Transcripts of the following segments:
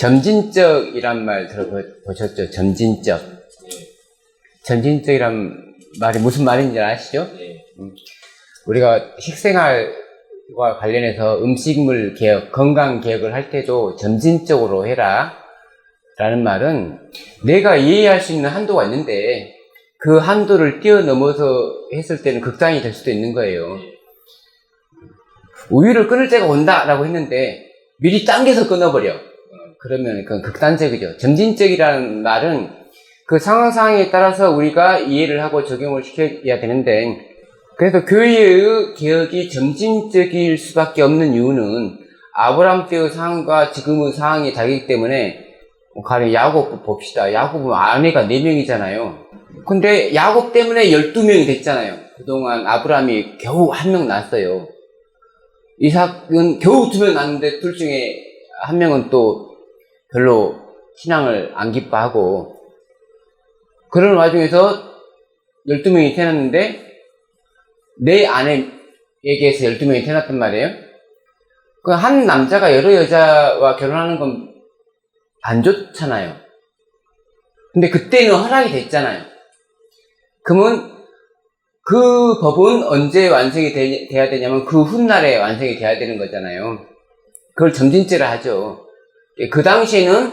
점진적이란 말 들어보셨죠? 점진적. 점진적이란 말이 무슨 말인지 아시죠? 네. 우리가 식생활과 관련해서 음식물 개혁, 건강 개혁을 할 때도 점진적으로 해라. 라는 말은 내가 이해할 수 있는 한도가 있는데 그 한도를 뛰어넘어서 했을 때는 극단이 될 수도 있는 거예요. 우유를 끊을 때가 온다라고 했는데 미리 당겨서 끊어버려. 어, 그러면 그건 극단적이죠. 점진적이라는 말은 그 상황 상황에 따라서 우리가 이해를 하고 적용을 시켜야 되는데 그래서 교회의 개혁이 점진적일 수밖에 없는 이유는 아브라함 때의 상황과 지금의 상황이 다르기 때문에 뭐 가령 야곱 봅시다. 야곱은 아내가 4명이잖아요. 근데 야곱 때문에 12명이 됐잖아요. 그동안 아브라함이 겨우 한 명 낳았어요. 이삭은 겨우 두 명 낳았는데 둘 중에 한 명은 또 별로 신앙을 안 기뻐하고 그런 와중에서 12명이 태어났는데 내 아내에게서 12명이 태어났단 말이에요. 그 한 남자가 여러 여자와 결혼하는 건 안 좋잖아요. 근데 그때는 허락이 됐잖아요. 그러면 그 법은 언제 완성이 되, 돼야 되냐면 그 훗날에 완성이 돼야 되는 거잖아요. 그걸 점진제라 하죠. 그 당시에는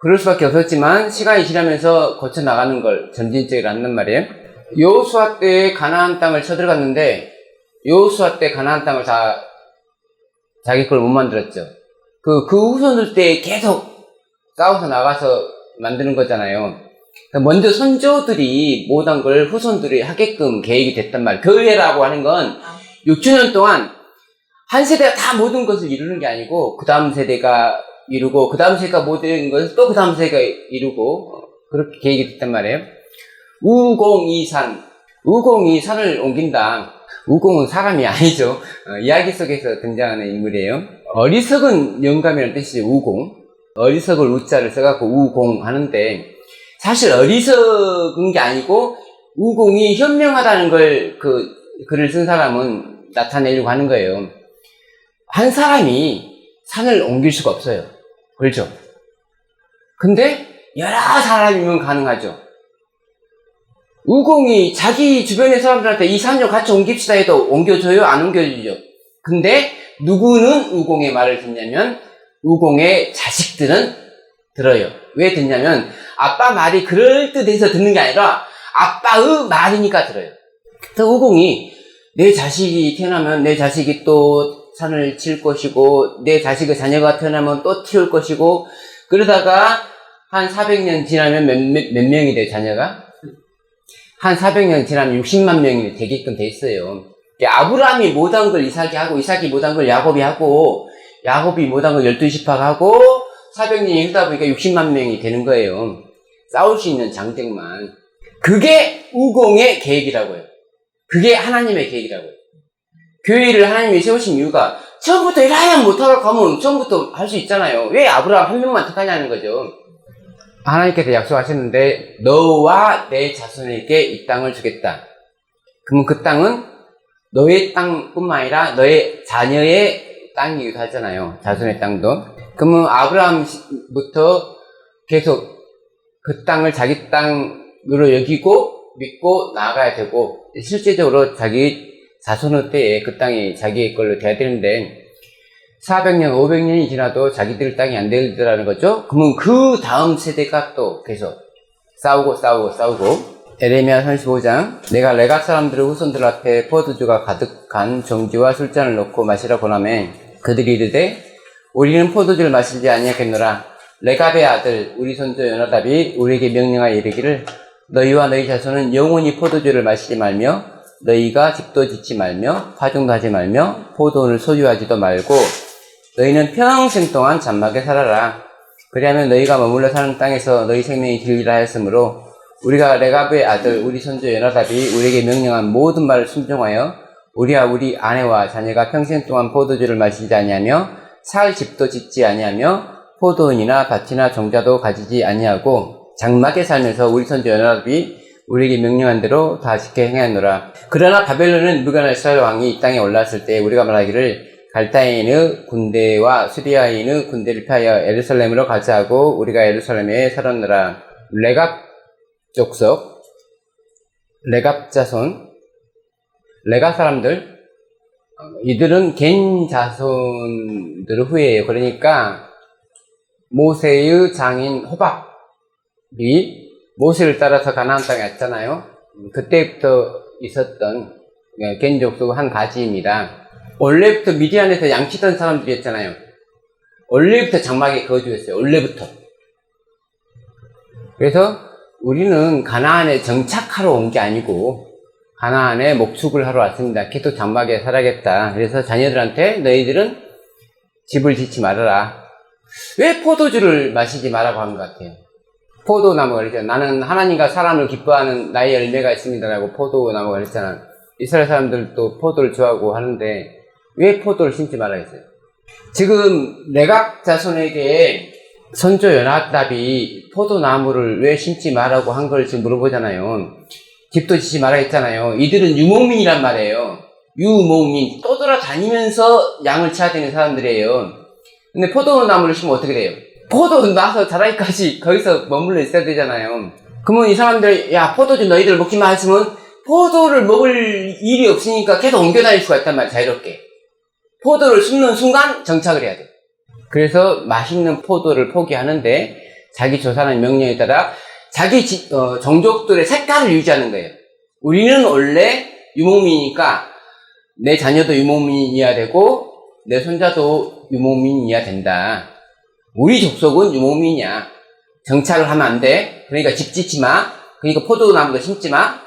그럴 수밖에 없었지만 시간이 지나면서 거쳐 나가는 걸 한단 말이에요. 여호수아 때 가나안 땅을 쳐들어갔는데 여호수아 때 가나안 땅을 다 자기 걸 못 만들었죠. 그, 그 후손들 때 계속 싸워서 나가서 만드는 거잖아요. 그러니까 먼저 선조들이 못한 걸 후손들이 하게끔 계획이 됐단 말이에요. 교회라고 하는 건 6천년 동안 한 세대가 다 모든 것을 이루는 게 아니고 그 다음 세대가 이루고 그 다음 세대가 모든 것을 또 그 다음 세대가 이루고 어, 그렇게 계획이 됐단 말이에요. 우공이산 우공이 산을 옮긴다. 우공은 사람이 아니죠. 어, 이야기 속에서 등장하는 인물이에요. 어리석은 영감이라는 뜻이죠. 우공. 어리석을 우자를 써갖고 우공 하는데 사실 어리석은 게 아니고 우공이 현명하다는 걸 그 글을 쓴 사람은 나타내려고 하는 거예요. 한 사람이 산을 옮길 수가 없어요. 그렇죠? 근데 여러 사람이면 가능하죠. 우공이 자기 주변의 사람들한테 이산좀 같이 옮깁시다 해도 옮겨줘요? 안 옮겨주죠? 근데 누구는 우공의 말을 듣냐면 우공의 자식들은 들어요. 왜 듣냐면 아빠 말이 그럴듯해서 듣는 게 아니라 아빠의 말이니까 들어요. 그 우공이 내 자식이 태어나면 내 자식이 또 산을 칠 것이고 내 자식의 자녀가 태어나면 또 키울 것이고 그러다가 한 400년 지나면 몇, 몇, 몇 명이 돼 자녀가? 한 400년 지나면 60만 명이 되게끔 돼 있어요. 아브라함이 못한 걸 이삭이 하고 이삭이 못한 걸 야곱이 하고 야곱이 못한 걸 12지파가 하고 400년이 흐르다 보니까 60만 명이 되는 거예요. 싸울 수 있는 장택만. 그게 우공의 계획이라고요. 그게 하나님의 계획이라고요. 교회를 하나님이 세우신 이유가 처음부터 이라야 못하고 가면 처음부터 할 수 있잖아요. 왜 아브라함 한 명만 택하냐는 거죠. 하나님께서 약속하셨는데 너와 내 자손에게 이 땅을 주겠다. 그러면 그 땅은 너의 땅뿐만 아니라 너의 자녀의 땅이기도 하잖아요. 자손의 땅도. 그러면 아브라함부터 계속 그 땅을 자기 땅으로 여기고 믿고 나아가야 되고 실제적으로 자기 자손의 때에 그 땅이 자기의 걸로 돼야 되는데 400년, 500년이 지나도 자기들 땅이 안 되더라는 거죠. 그러면 그 다음 세대가 또 계속 싸우고 싸우고 싸우고 에레미야 35장 내가 레각 사람들의 후손들 앞에 포도주가 가득한 정지와 술잔을 놓고 마시라 고나매 그들이 이르되 우리는 포도주를 마시지 아니하겠노라 레갑의 아들 우리 손주 연하답이 우리에게 명령하여 이르기를 너희와 너희 자손은 영원히 포도주를 마시지 말며 너희가 집도 짓지 말며 파종도 하지 말며 포도원을 소유하지도 말고 너희는 평생 동안 잔막에 살아라. 그리하면 너희가 머물러 사는 땅에서 너희 생명이 길리라 하였으므로 우리가 레갑의 아들 우리 손주 연하답이 우리에게 명령한 모든 말을 순종하여 우리와 우리 아내와 자녀가 평생 동안 포도주를 마시지 아니하며 살 집도 짓지 아니하며 포도원이나 밭이나 종자도 가지지 아니하고 장막에 살면서 우리 손주 연하답이 우리에게 명령한 대로 다 지켜 행하노라. 그러나 바벨론은 무가날살 왕이 이 땅에 올라왔을 때 우리가 말하기를 갈다인의 군대와 수리아인의 군대를 피하여 예루살렘으로 가자고 우리가 예루살렘에 살았느라 레갑 족속 레갑 자손 레갑 사람들 어, 이들은 겐 자손들의 후예예요. 그러니까 모세의 장인 호박이 모세를 따라서 가나안 땅에 왔잖아요. 음, 그때부터 있었던 예, 겐 족속 한 가지입니다. 원래부터 미디안에서 양치던 사람들이었잖아요. 원래부터 장막에 거주했어요. 원래부터. 그래서 우리는 가나안에 정착하러 온 게 아니고 가나안에 목축을 하러 왔습니다. 계속 장막에 살아야겠다. 그래서 자녀들한테 너희들은 집을 짓지 말아라. 왜 포도주를 마시지 말라고 한 것 같아요? 포도나무가 그랬잖아. 나는 하나님과 사람을 기뻐하는 나의 열매가 있습니다라고 포도나무가 그랬잖아. 이스라엘 사람들도 포도를 좋아하고 하는데 왜 포도를 심지 말라 했어요? 지금 내각 자손에게 선조 연합답이 포도나무를 왜 심지 말라고 한 걸 지금 물어보잖아요. 집도 짓지 말라 했잖아요. 이들은 유목민이란 말이에요. 유목민. 떠돌아 다니면서 양을 쳐야 되는 사람들이에요. 근데 포도나무를 심으면 어떻게 돼요? 포도 나서 자라기까지 거기서 머물러 있어야 되잖아요. 그러면 이 사람들, 야, 포도주 너희들 먹지 마 했으면 포도를 먹을 일이 없으니까 계속 옮겨 다닐 수가 있단 말이야, 자유롭게. 포도를 심는 순간 정착을 해야 돼. 그래서 맛있는 포도를 포기하는데 자기 조사하는 명령에 따라 자기 지- 어, 종족들의 색깔을 유지하는 거예요. 우리는 원래 유목민이니까 내 자녀도 유목민이어야 되고 내 손자도 유목민이어야 된다. 우리 족속은 유목민이야. 정착을 하면 안 돼. 그러니까 집 짓지 마. 그러니까 포도나무도 심지 마.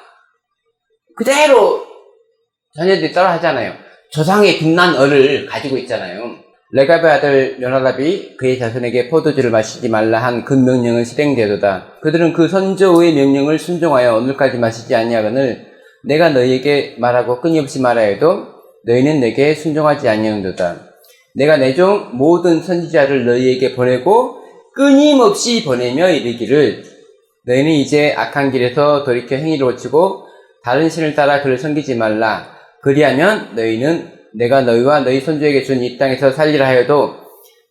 그대로 자녀들이 따라 하잖아요. 조상의 빛난 얼을 가지고 있잖아요. 레갑의 아들 요나답이 그의 자손에게 포도주를 마시지 말라 한 그 명령은 실행되도다. 그들은 그 선조의 명령을 순종하여 오늘까지 마시지 아니하거늘 내가 너희에게 말하고 끊임없이 말하여도 너희는 내게 순종하지 아니하는도다. 내가 내 종 모든 선지자를 너희에게 보내고 끊임없이 보내며 이르기를 너희는 이제 악한 길에서 돌이켜 행위를 고치고 다른 신을 따라 그를 섬기지 말라. 그리하면 너희는 내가 너희와 너희 손주에게 준 이 땅에서 살리라 하여도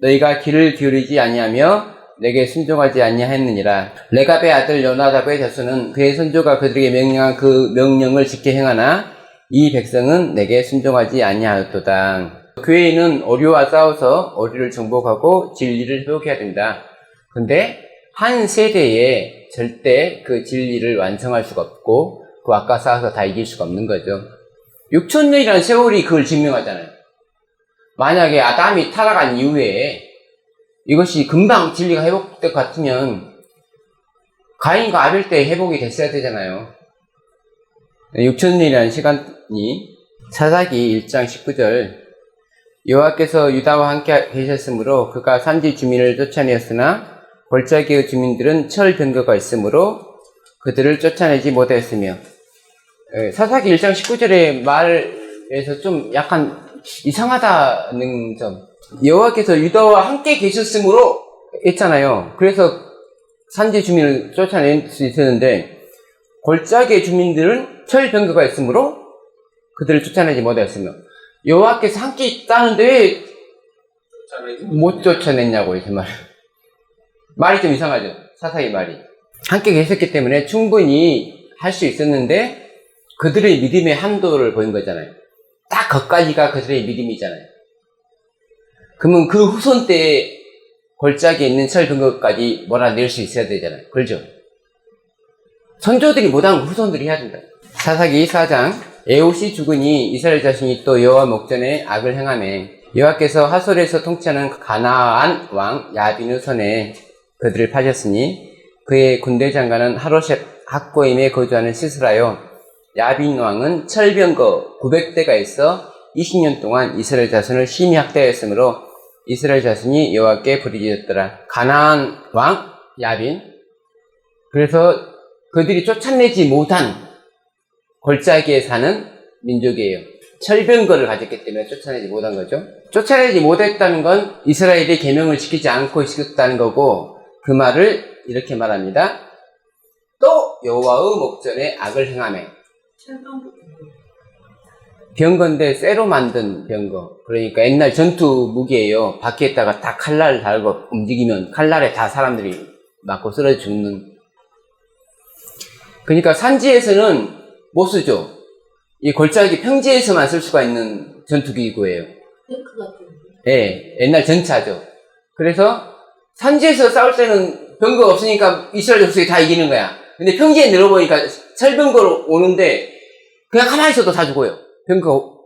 너희가 귀를 기울이지 아니하며 내게 순종하지 아니하였느니라. 레갑의 아들 요나답의 자손은 그의 손주가 그들에게 명령한 그 명령을 지켜 행하나 이 백성은 내게 순종하지 아니하였도다. 교회는 어류와 싸워서 어류를 정복하고 진리를 회복해야 된다. 근데 한 세대에 절대 그 진리를 완성할 수가 없고 그 아까 싸워서 다 이길 수가 없는 거죠. 6천년이라는 세월이 그걸 증명하잖아요. 만약에 아담이 타락한 이후에 이것이 금방 진리가 회복될 것 같으면 가인과 아벨 때 회복이 됐어야 되잖아요. 6천년이라는 시간이 사사기 1장 19절 여호와께서 유다와 함께 계셨으므로 그가 산지 주민을 쫓아내었으나 골짜기의 주민들은 철 병거가 있으므로 그들을 쫓아내지 못했으며 예, 사사기 1장 19절의 말에서 좀 약간 이상하다는 점. 여호와께서 유다와 함께 계셨으므로 했잖아요. 그래서 산지 주민을 쫓아낼 수 있었는데 골짜기의 주민들은 철 병거가 있으므로 그들을 쫓아내지 못했으며 여호와께서 함께 있다는데 왜 못 쫓아냈냐고 이렇게 말. 말이 좀 이상하죠. 사사기 말이. 함께 계셨기 때문에 충분히 할 수 있었는데 그들의 믿음의 한도를 보인 거잖아요. 딱 거기까지가 그들의 믿음이잖아요. 그러면 그 후손 때 골짜기에 있는 철 근거까지 몰아낼 수 있어야 되잖아요. 그렇죠? 선조들이 못한 거 후손들이 해야 된다. 사사기 4장 에옷이 죽으니 이스라엘 자신이 또 여호와 목전에 악을 행하매 여호와께서 하솔에서 통치하는 가나안 왕 야빈의 손에 그들을 파셨으니 그의 군대 장관은 하로셋 학고임에 거주하는 시스라요 야빈 왕은 철병거 900대가 있어 20년 동안 이스라엘 자손을 심히 학대하였으므로 이스라엘 자손이 여호와께 부르짖었더라. 가나안 왕 야빈 그래서 그들이 쫓아내지 못한 골짜기에 사는 민족이에요. 철병거를 가졌기 때문에 쫓아내지 못한 거죠. 쫓아내지 못했다는 건 이스라엘이 계명을 지키지 않고 있었다는 거고 그 말을 이렇게 말합니다. 또 여호와의 목전에 악을 행하며 병거인데 쇠로 만든 병거. 그러니까 옛날 전투 무기예요. 바퀴에다가 다 칼날 달고 움직이면 칼날에 다 사람들이 맞고 쓰러져 죽는. 그러니까 산지에서는 못 쓰죠. 이 골짜기 평지에서만 쓸 수가 있는 전투기구예요. 탱크 같은 거. 예, 옛날 전차죠. 그래서 산지에서 싸울 때는 병거 없으니까 이스라엘 족속이 다 이기는 거야. 근데 평지에 늘어보니까 철병거로 오는데 그냥 가만히 있어도 다 죽어요. 병거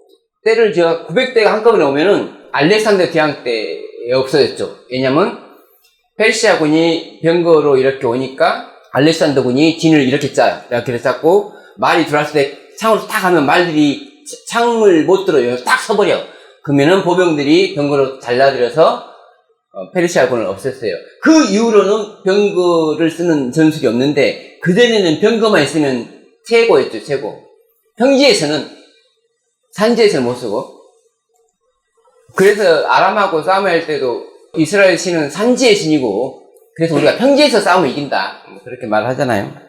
때를 제가 900대가 한꺼번에 오면은 알렉산더 대왕 때에 없어졌죠. 왜냐면 페르시아군이 병거로 이렇게 오니까 알렉산더군이 진을 이렇게 짜요. 이렇게 짰고 말이 들어왔을 때 창으로 딱 가면 말들이 창을 못 들어요. 딱 서버려. 그러면은 보병들이 병거로 달라들여서 어, 페르시아군을 없앴어요. 그 이후로는 병거를 쓰는 전술이 없는데 그전에는 병거만 있으면 최고였죠, 최고. 평지에서는 산지에서는 못 쓰고 그래서 아람하고 싸움할 때도 이스라엘 신은 산지의 신이고 그래서 우리가 평지에서 싸우면 이긴다 뭐 그렇게 말하잖아요.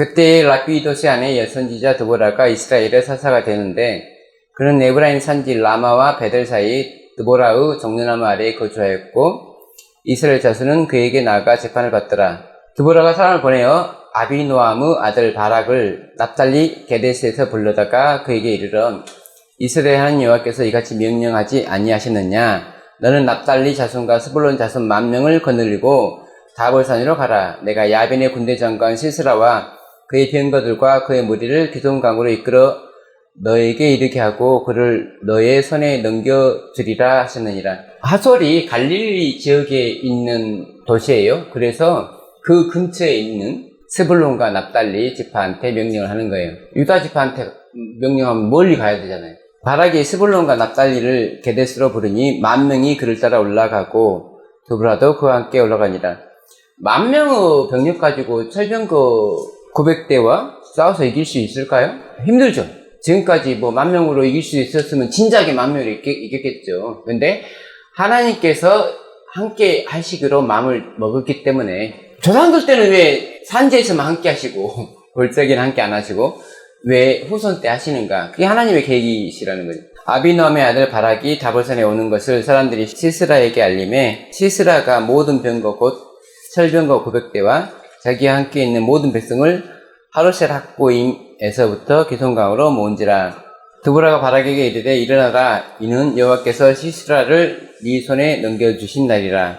그때 라피 도시 안에 여선지자 드보라가 이스라엘의 사사가 되는데 그는 에브라임 산지 라마와 베델 사이 드보라의 정년나무 아래에 거주하였고 이스라엘 자수는 그에게 나아가 재판을 받더라. 드보라가 사람을 보내어 아비노암의 아들 바락을 납달리 게데스에서 불러다가 그에게 이르러 이스라엘 한 여호와께서 이같이 명령하지 아니하셨느냐 너는 납달리 자손과 스불론 자손 만 명을 거느리고 다볼산으로 가라 내가 야벤의 군대 장관 시스라와 그의 병거들과 그의 무리를 기송강으로 이끌어 너에게 이르게 하고 그를 너의 손에 넘겨주리라 하셨느니라. 하솔이 갈릴리 지역에 있는 도시예요. 그래서 그 근처에 있는 스불론과 납달리 지파한테 명령을 하는 거예요. 유다 지파한테 명령하면 멀리 가야 되잖아요. 바락이 스불론과 납달리를 게데스로 부르니 만 명이 그를 따라 올라가고 두브라도 그와 함께 올라가니라. 만 명의 병력 가지고 철병거 900대와 싸워서 이길 수 있을까요? 힘들죠. 지금까지 뭐 만 명으로 이길 수 있었으면 진작에 만 명으로 이겼, 이겼겠죠. 근데 하나님께서 함께 하시기로 마음을 먹었기 때문에 조상들 때는 왜 산지에서만 함께 하시고 골짜기는 함께 안 하시고 왜 후손 때 하시는가? 그게 하나님의 계획이시라는 거죠. 아비노함의 아들 바락이 다볼산에 오는 것을 사람들이 시스라에게 알림해 시스라가 모든 병거 곧 철병거 900대와 자기와 함께 있는 모든 백성을 하루셀 학고임에서부터 기송강으로 모은지라. 드보라가 바락에게 이르되 일어나라 이는 여호와께서 시스라를 네 손에 넘겨주신 날이라.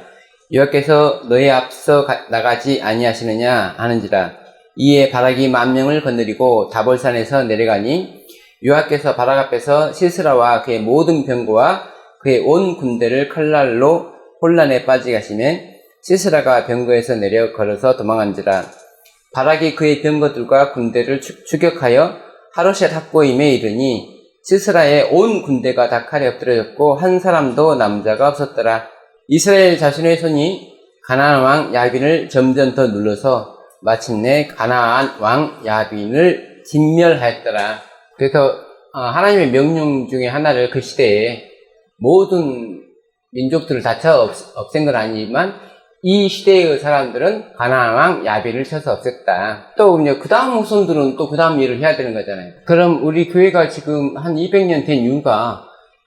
여호와께서 너의 앞서 가- 나가지 아니하시느냐 하는지라. 이에 바락이 만 명을 건드리고 다볼산에서 내려가니 요하께서 바락 앞에서 시스라와 그의 모든 병거와 그의 온 군대를 칼날로 혼란에 빠지게 하시면 시스라가 병거에서 내려 걸어서 도망한지라 바락이 그의 병거들과 군대를 추- 추격하여 하루셋 학고임에 이르니 시스라의 온 군대가 다 칼에 엎드려졌고 한 사람도 남자가 없었더라 이스라엘 자신의 손이 가나안 왕 야빈을 점점 더 눌러서 마침내 가나안 왕 야빈을 진멸하였더라. 그래서 어, 하나님의 명령 중에 하나를 그 시대에 모든 민족들을 다 쳐 없앤 건 아니지만 이 시대의 사람들은 가나안 왕 야빈을 쳐서 없앴다. 또 이제 그 다음 후손들은 또 그 다음 일을 해야 되는 거잖아요. 그럼 우리 교회가 지금 한 200년 된 이유가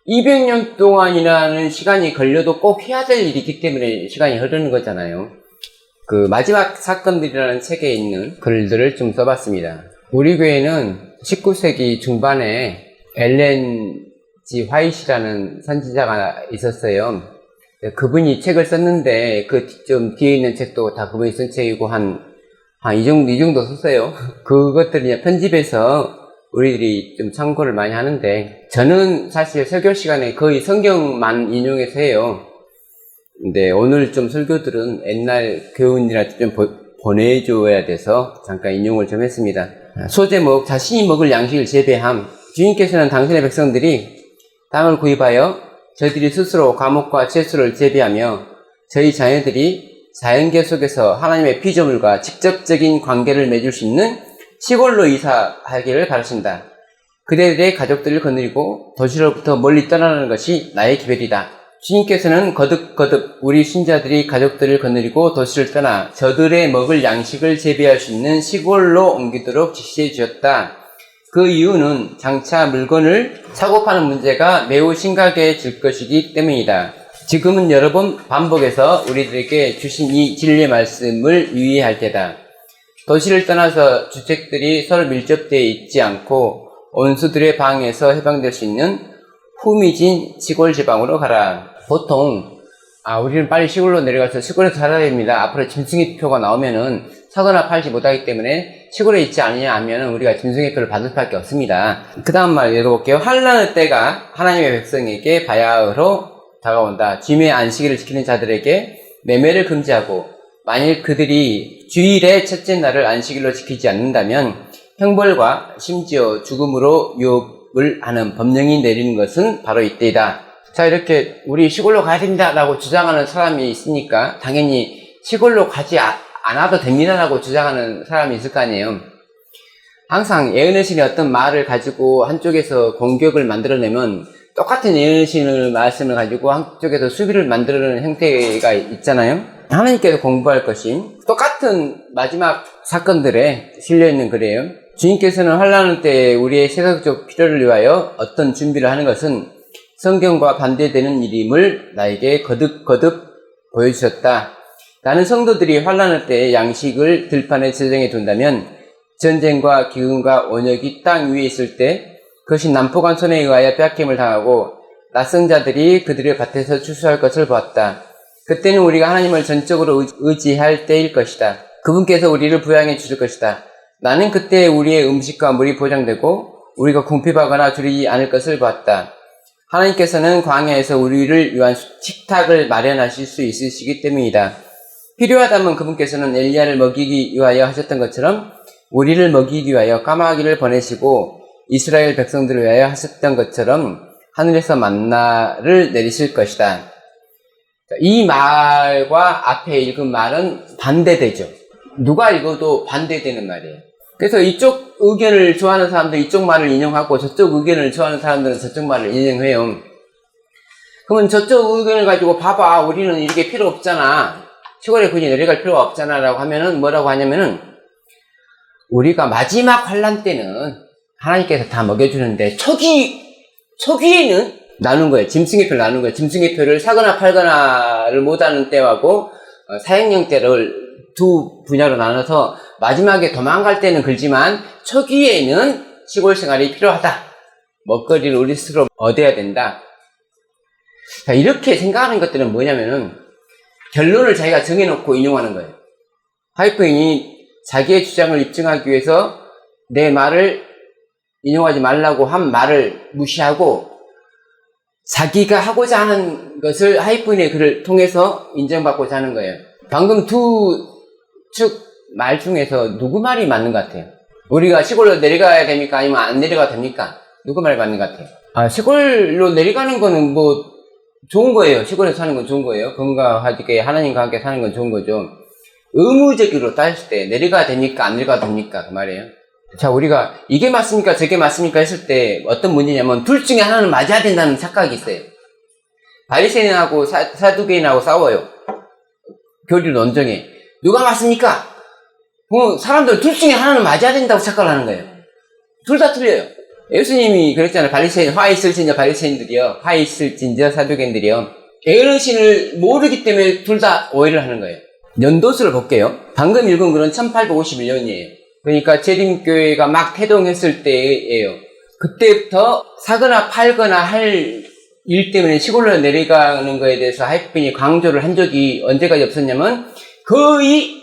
200년 동안이라는 시간이 걸려도 꼭 해야 될 일이기 때문에 시간이 흐르는 거잖아요. 그 마지막 사건들이라는 책에 있는 글들을 좀 써봤습니다. 우리 교회는 19세기 중반에 엘렌 지 화이트라는 선지자가 있었어요. 그분이 책을 썼는데 그 좀 뒤에 있는 책도 다 그분이 쓴 책이고 한 한 이 정도 이 정도 썼어요. 그것들을 이제 편집해서 우리들이 좀 참고를 많이 하는데 저는 사실 설교 시간에 거의 성경만 인용해서 해요. 근데 오늘 좀 설교들은 옛날 교훈이라 좀 보, 보내줘야 돼서 잠깐 인용을 좀 했습니다. 소제목 자신이 먹을 양식을 재배함. 주인께서는 당신의 백성들이 땅을 구입하여 저희들이 스스로 과목과 채소를 재배하며 저희 자녀들이 자연계 속에서 하나님의 피조물과 직접적인 관계를 맺을 수 있는 시골로 이사하기를 바라신다. 그대들의 가족들을 거느리고 도시로부터 멀리 떠나는 것이 나의 기별이다. 주님께서는 거듭거듭 우리 신자들이 가족들을 거느리고 도시를 떠나 저들의 먹을 양식을 재배할 수 있는 시골로 옮기도록 지시해 주셨다. 그 이유는 장차 물건을 사고 파는 문제가 매우 심각해질 것이기 때문이다. 지금은 여러 번 반복해서 우리들에게 주신 이 진리의 말씀을 유의할 때다. 도시를 떠나서 주택들이 서로 밀접되어 있지 않고 원수들의 방에서 해방될 수 있는 후미진 시골 지방으로 가라. 보통 아 우리는 빨리 시골로 내려가서 시골에서 살아야 됩니다. 앞으로 짐승의 표가 나오면은 사거나 팔지 못하기 때문에 시골에 있지 않느냐 하면은 우리가 짐승의 표를 받을 수밖에 없습니다. 그 다음 말 읽어볼게요. 한란의 때가 하나님의 백성에게 바야흐로 다가온다. 짐의 안식일을 지키는 자들에게 매매를 금지하고 만일 그들이 주일의 첫째 날을 안식일로 지키지 않는다면 형벌과 심지어 죽음으로 유업을 하는 법령이 내리는 것은 바로 이때이다. 자, 이렇게 우리 시골로 가야 됩니다라고 주장하는 사람이 있으니까 당연히 시골로 가지 아- 않아도 됩니다라고 주장하는 사람이 있을 거 아니에요. 항상 예언의 어떤 말을 가지고 한쪽에서 공격을 만들어내면 똑같은 예언의 말씀을 가지고 한쪽에서 수비를 만들어내는 형태가 있잖아요. 하나님께서 공부할 것이 똑같은 마지막 사건들에 실려있는 글이에요. 주님께서는 환란할 때 우리의 세상적 필요를 위하여 어떤 준비를 하는 것은 성경과 반대되는 일임을 나에게 거듭거듭 보여주셨다. 나는 성도들이 환란할 때 양식을 들판에 저장해 둔다면 전쟁과 기근과 원역이 땅 위에 있을 때 그것이 남포간 손에 의하여 빼앗김을 당하고 낯선 자들이 그들의 밭에서 추수할 것을 보았다. 그때는 우리가 하나님을 전적으로 의- 의지할 때일 것이다. 그분께서 우리를 부양해 주실 것이다. 나는 그때 우리의 음식과 물이 보장되고 우리가 궁핍하거나 줄이지 않을 것을 보았다. 하나님께서는 광야에서 우리를 위한 식탁을 마련하실 수 있으시기 때문이다. 필요하다면 그분께서는 엘리야를 먹이기 위하여 하셨던 것처럼 우리를 먹이기 위하여 까마귀를 보내시고 이스라엘 백성들을 위하여 하셨던 것처럼 하늘에서 만나를 내리실 것이다. 이 말과 앞에 읽은 말은 반대되죠. 누가 읽어도 반대되는 말이에요. 그래서 이쪽 의견을 좋아하는 사람들 이쪽 말을 인용하고 저쪽 의견을 좋아하는 사람들은 저쪽 말을 인용해요. 그러면 저쪽 의견을 가지고 봐봐 우리는 이렇게 필요 없잖아. 시골에 굳이 내려갈 필요가 없잖아 라고 하면은 뭐라고 하냐면은 우리가 마지막 환란 때는 하나님께서 다 먹여주는데 초기 초기에는 나눈 거예요. 짐승의 표를 나눈 거예요. 짐승의 표를 사거나 팔거나를 못하는 때하고 어, 사행령 때를 두 분야로 나눠서 마지막에 도망갈 때는 글지만 초기에는 시골 생활이 필요하다. 먹거리를 우리 스스로 얻어야 된다. 자, 이렇게 생각하는 것들은 뭐냐면은 결론을 자기가 정해놓고 인용하는 거예요. 하이프인이 자기의 주장을 입증하기 위해서 내 말을 인용하지 말라고 한 말을 무시하고 자기가 하고자 하는 것을 하이프인의 글을 통해서 인정받고자 하는 거예요. 방금 두 축 말 중에서 누구 말이 맞는 것 같아요? 우리가 시골로 내려가야 됩니까? 아니면 안 내려가도 됩니까? 누구 말이 맞는 것 같아요? 아, 시골로 내려가는 거는 뭐 좋은 거예요. 시골에서 사는 건 좋은 거예요. 건강하게 하나님과 함께 사는 건 좋은 거죠. 의무적으로 따질 때 내려가야 됩니까? 안 내려가도 됩니까? 그 말이에요. 자, 우리가 이게 맞습니까? 저게 맞습니까? 했을 때 어떤 문제냐면 둘 중에 하나는 맞아야 된다는 착각이 있어요. 바리새인하고 사- 사두개인하고 싸워요. 교리 논정에. 누가 맞습니까? 뭐 사람들 둘 중에 하나는 맞아야 된다고 착각을 하는 거예요. 둘 다 틀려요. 예수님이 그랬잖아요. 바리새인, 화 있을진저 바리새인들이요. 화 있을진저 사두개인들이요. 어르신을 모르기 때문에 둘 다 오해를 하는 거예요. 연도수를 볼게요. 방금 읽은 글은 1851년이에요. 그러니까 재림교회가 막 태동했을 때예요. 그때부터 사거나 팔거나 할 일 때문에 시골로 내려가는 거에 대해서 하이픈이 강조를 한 적이 언제까지 없었냐면 거의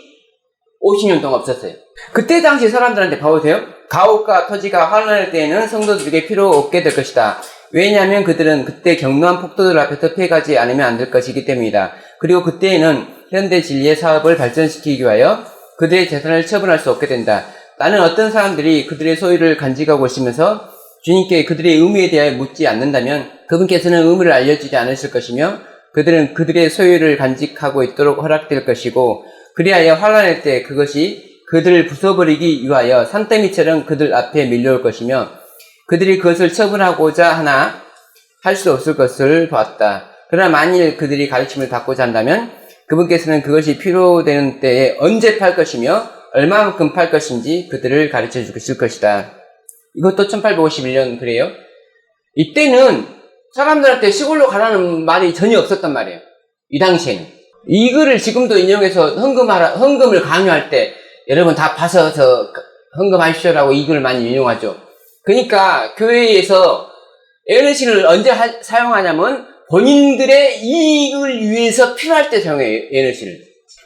50년 동안 없었어요. 그때 당시 사람들한테 봐보세요. 가옥과 토지가 환란할 때에는 성도들에게 필요 없게 될 것이다. 왜냐하면 그들은 그때 경로한 폭도들 앞에서 피해가지 않으면 안 될 것이기 때문이다. 그리고 그때에는 현대 진리의 사업을 발전시키기 위하여 그들의 재산을 처분할 수 없게 된다. 나는 어떤 사람들이 그들의 소유를 간직하고 있으면서 주님께 그들의 의무에 대하여 묻지 않는다면 그분께서는 의무를 알려주지 않으실 것이며 그들은 그들의 소유를 간직하고 있도록 허락될 것이고 그리하여 환란할 때 그것이 그들을 부숴버리기 위하여 산더미처럼 그들 앞에 밀려올 것이며 그들이 그것을 처분하고자 하나 할 수 없을 것을 보았다. 그러나 만일 그들이 가르침을 받고자 한다면 그분께서는 그것이 필요되는 때에 언제 팔 것이며 얼마만큼 팔 것인지 그들을 가르쳐 주실 것이다. 이것도 1851년 그래요. 이때는 사람들한테 시골로 가라는 말이 전혀 없었단 말이에요. 이 당시에는. 이 글을 지금도 인용해서 헌금하라, 헌금을 강요할 때 여러분 다 봐서 저 헌금하십시오라고 이 글을 많이 인용하죠. 그러니까 교회에서 에너지를 언제 하- 사용하냐면 본인들의 이익을 위해서 필요할 때 사용해요, 에너지를.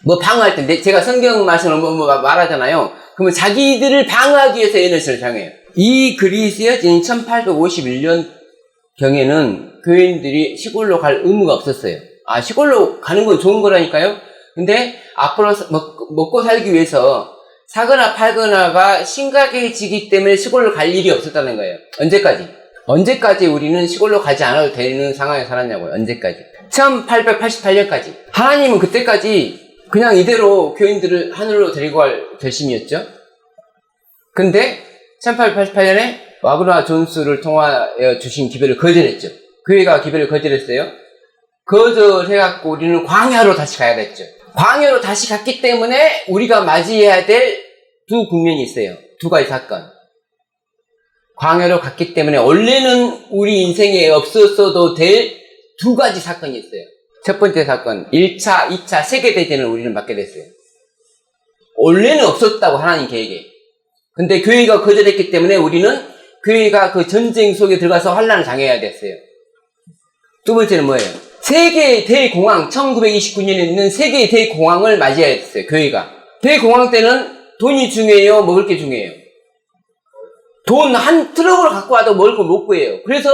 뭐 방어할 때, 내- 제가 성경 말씀을 뭐, 뭐 말하잖아요. 그러면 자기들을 방어하기 위해서 에너지를 사용해요. 이 글이 쓰여진 1851년 경에는 교인들이 시골로 갈 의무가 없었어요. 아, 시골로 가는 건 좋은 거라니까요? 근데 앞으로 먹고 살기 위해서 사거나 팔거나가 심각해지기 때문에 시골로 갈 일이 없었다는 거예요. 언제까지? 언제까지 우리는 시골로 가지 않아도 되는 상황에 살았냐고요. 언제까지? 1888년까지. 하나님은 그때까지 그냥 이대로 교인들을 하늘로 데리고 갈 결심이었죠. 근데 1888년에 와브나 존스를 통하여 주신 기별을 거절했죠. 교회가 기별을 거절했어요. 거절해갖고 우리는 광야로 다시 가야 됐죠. 광야로 다시 갔기 때문에 우리가 맞이해야 될 두 국면이 있어요. 두 가지 사건. 광야로 갔기 때문에 원래는 우리 인생에 없었어도 될 두 가지 사건이 있어요. 첫 번째 사건, 1차, 2차 세계대전을 우리는 받게 됐어요. 원래는 없었다고 하나님 계획에. 근데 교회가 거절했기 때문에 우리는 교회가 그 전쟁 속에 들어가서 환란을 당해야 됐어요. 두 번째는 뭐예요? 세계 대공황, 1929년에 있는 세계 대공황을 맞이해야 됐어요, 교회가. 대공황 때는 돈이 중요해요, 먹을 게 중요해요. 돈 한 트럭을 갖고 와도 먹을 걸 못 구해요. 그래서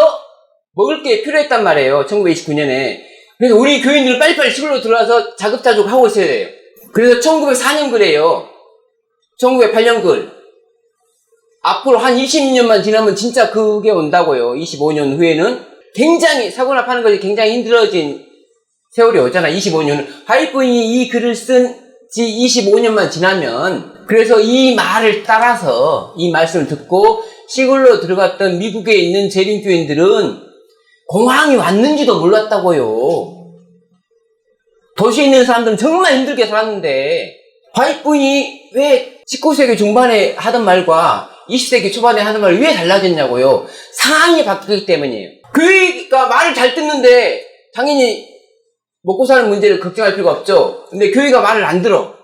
먹을 게 필요했단 말이에요, 1929년에. 그래서 우리 교인들은 빨리빨리 시골로 들어와서 자급자족 하고 있어야 돼요. 그래서 1904년 글이에요. 1908년 글. 앞으로 한 20년만 지나면 진짜 그게 온다고요. 25년 후에는 굉장히 사고나 파는 것이 굉장히 힘들어진 세월이 오잖아. 25년은 화이트인이 이 글을 쓴 지 25년만 지나면 그래서 이 말을 따라서 이 말씀을 듣고 시골로 들어갔던 미국에 있는 재림교인들은 공황이 왔는지도 몰랐다고요. 도시에 있는 사람들은 정말 힘들게 살았는데 화이트인이 왜 19세기 중반에 하던 말과 20세기 초반에 하는 말이 왜 달라졌냐고요. 상황이 바뀌기 때문이에요. 교회가 말을 잘 듣는데 당연히 먹고 사는 문제를 걱정할 필요가 없죠. 근데 교회가 말을 안 들어.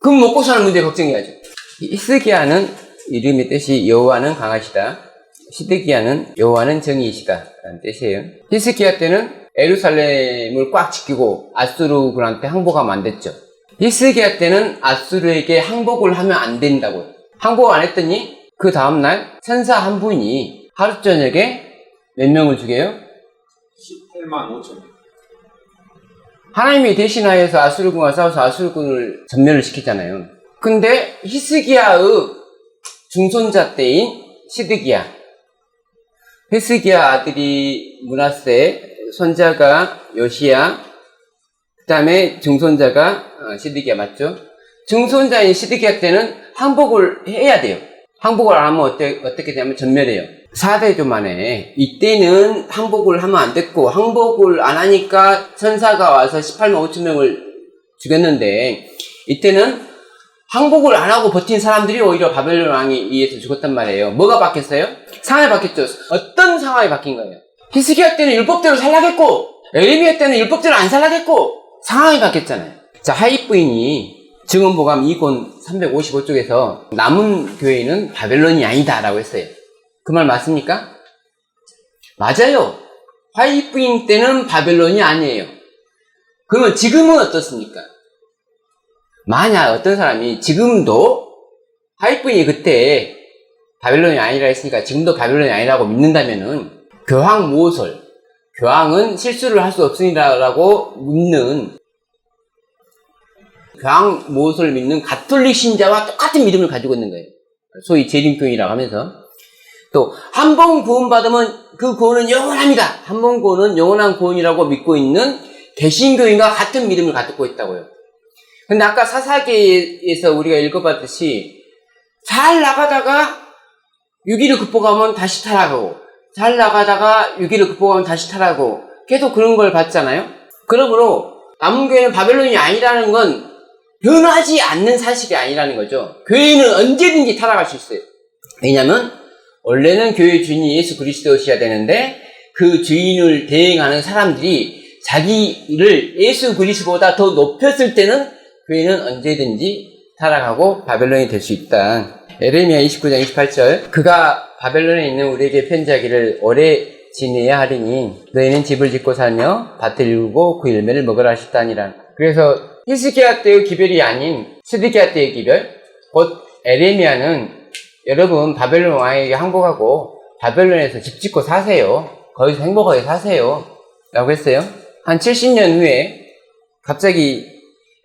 그럼 먹고 사는 문제 걱정해야죠. 히스기야는 이름의 뜻이 여호와는 강하시다. 시드기야는 여호와는 정의이시다. 라는 뜻이에요. 히스기야 때는 에루살렘을 꽉 지키고 아수르군한테 항복하면 안 됐죠. 히스기야 때는 아수르에게 항복을 하면 안 된다고요. 항복 안 했더니 그 다음날 천사 한 분이 하루 저녁에 몇 명을 죽여요? 18만 5천 명. 하나님이 대신하여서 아수르군과 싸워서 아수르군을 전멸을 시키잖아요. 근데 히스기야의 중손자 때인 시드기야. 히스기야 아들이 문하세, 손자가 요시야, 그 다음에 중손자가 어, 시드기야 맞죠? 중손자인 시드기야 때는 항복을 해야 돼요. 항복을 안 하면 어때, 어떻게 되냐면 전멸해요. 4대조 만에 이때는 항복을 하면 안 됐고 항복을 안 하니까 천사가 와서 18만 5천 명을 죽였는데 이때는 항복을 안 하고 버틴 사람들이 오히려 바벨론 왕에 의해서 죽었단 말이에요. 뭐가 바뀌었어요? 상황이 바뀌었죠. 어떤 상황이 바뀐 거예요? 히스기야 때는 율법대로 살라겠고 에레미야 때는 율법대로 안 살라겠고 상황이 바뀌었잖아요. 자 하입부인이 증언보감 2권 355쪽에서 남은 교회는 바벨론이 아니다라고 했어요. 그 말 맞습니까? 맞아요. 화이트인 때는 바벨론이 아니에요. 그러면 지금은 어떻습니까? 만약 어떤 사람이 지금도 화이트인이 그때 바벨론이 아니라 했으니까 지금도 바벨론이 아니라고 믿는다면은 교황 모설, 교황은 실수를 할 수 없으니라라고 믿는 교황 모설을 믿는 가톨릭 신자와 똑같은 믿음을 가지고 있는 거예요. 소위 재림교인이라고 하면서 또 한 번 구원받으면 그 구원은 영원합니다. 한 번 구원은 영원한 구원이라고 믿고 있는 개신교인과 같은 믿음을 갖고 있다고요. 근데 아까 사사기에서 우리가 읽어봤듯이 잘 나가다가 위기를 극복하면 다시 타락하고 잘 나가다가 위기를 극복하면 다시 타락하고 계속 그런 걸 봤잖아요. 그러므로 남은 교회는 바벨론이 아니라는 건 변하지 않는 사실이 아니라는 거죠. 교회는 언제든지 타락할 수 있어요. 왜냐면 원래는 교회 주인이 예수 그리스도시야 되는데 그 주인을 대행하는 사람들이 자기를 예수 그리스도보다 더 높였을 때는 교회는 언제든지 타락하고 바벨론이 될 수 있다. 에레미야 29장 28절 그가 바벨론에 있는 우리에게 편지하기를 오래 지내야 하리니 너희는 집을 짓고 살며 밭을 이루고 그 열매를 먹으라 하셨다니라. 그래서 히스기야 때의 기별이 아닌 스드기야 때의 기별 곧 에레미야는 여러분 바벨론 왕에게 항복하고 바벨론에서 집 짓고 사세요. 거기서 행복하게 사세요. 라고 했어요. 한 70년 후에 갑자기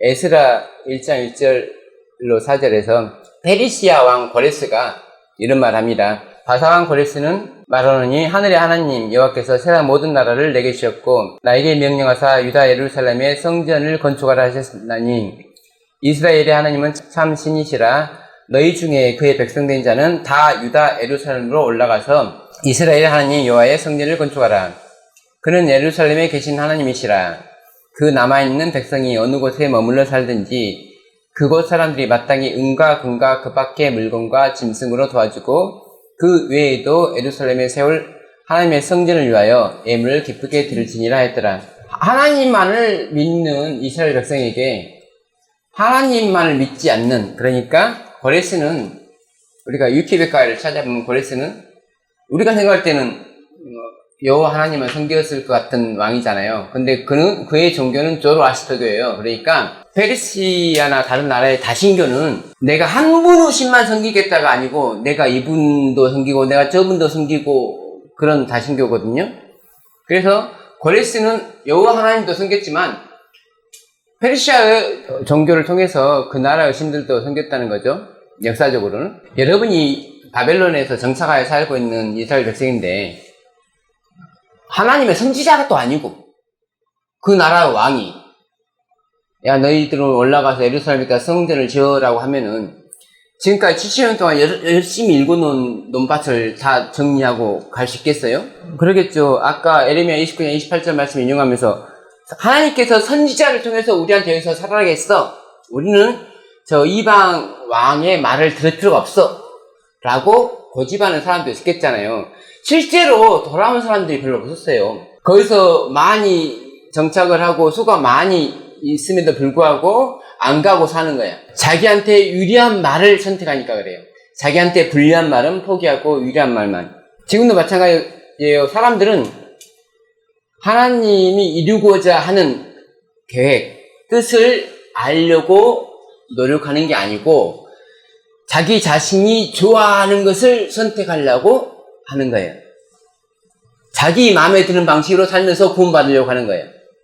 에스라 1장 1절로 4절에서 페리시아 왕 고레스가 이런 말 합니다. 바사왕 고레스는 말하노니 하늘의 하나님 여호와께서 세상 모든 나라를 내게 주셨고 나에게 명령하사 유다 예루살렘에 성전을 건축하라 하셨나니 이스라엘의 하나님은 참 신이시라 너희 중에 그의 백성된 자는 다 유다 예루살렘으로 올라가서 이스라엘 하나님 여호와의 성전을 건축하라 그는 예루살렘에 계신 하나님이시라 그 남아있는 백성이 어느 곳에 머물러 살든지 그곳 사람들이 마땅히 은과 금과 그 밖의 물건과 짐승으로 도와주고 그 외에도 예루살렘에 세울 하나님의 성전을 위하여 예물을 기쁘게 드릴지니라 했더라. 하나님만을 믿는 이스라엘 백성에게 하나님만을 믿지 않는 그러니까 고레스는 우리가 유키백과를 찾아보면 고레스는 우리가 생각할 때는 어, 여호와 하나님을 섬겼을 것 같은 왕이잖아요. 근데 그는 그의 종교는 조로아스터교예요. 그러니까 페르시아나 다른 나라의 다신교는 내가 한 분의 신만 섬기겠다가 아니고 내가 이분도 섬기고 내가 저분도 섬기고 그런 다신교거든요. 그래서 고레스는 여호와 하나님도 섬겼지만 페르시아의 종교를 통해서 그 나라의 신들도 섬겼다는 거죠. 역사적으로는 여러분이 바벨론에서 정착하여 살고 있는 이스라엘 백성인데 하나님의 선지자가 또 아니고 그 나라의 왕이 야 너희들은 올라가서 예루살렘에다 성전을 지어라고 하면은 지금까지 70년 동안 열- 열심히 일궈놓은 논밭을 다 정리하고 갈 수 있겠어요? 그러겠죠. 아까 에레미야 29장 28절 말씀 인용하면서 하나님께서 선지자를 통해서 우리한테 여기서 살아가겠어. 우리는 저 이방 왕의 말을 들을 필요가 없어. 라고 고집하는 사람도 있겠잖아요. 실제로 돌아온 사람들이 별로 없었어요. 거기서 많이 정착을 하고 수가 많이 있음에도 불구하고 안 가고 사는 거야. 자기한테 유리한 말을 선택하니까 그래요. 자기한테 불리한 말은 포기하고 유리한 말만. 지금도 마찬가지예요. 사람들은 하나님이 이루고자 하는 계획, 뜻을 알려고 노력하는 게 아니고 자기 자신이 좋아하는 것을 선택하려고 하는 거예요. 자기 마음에 드는 방식으로 살면서 구원받으려고 하는 거예요.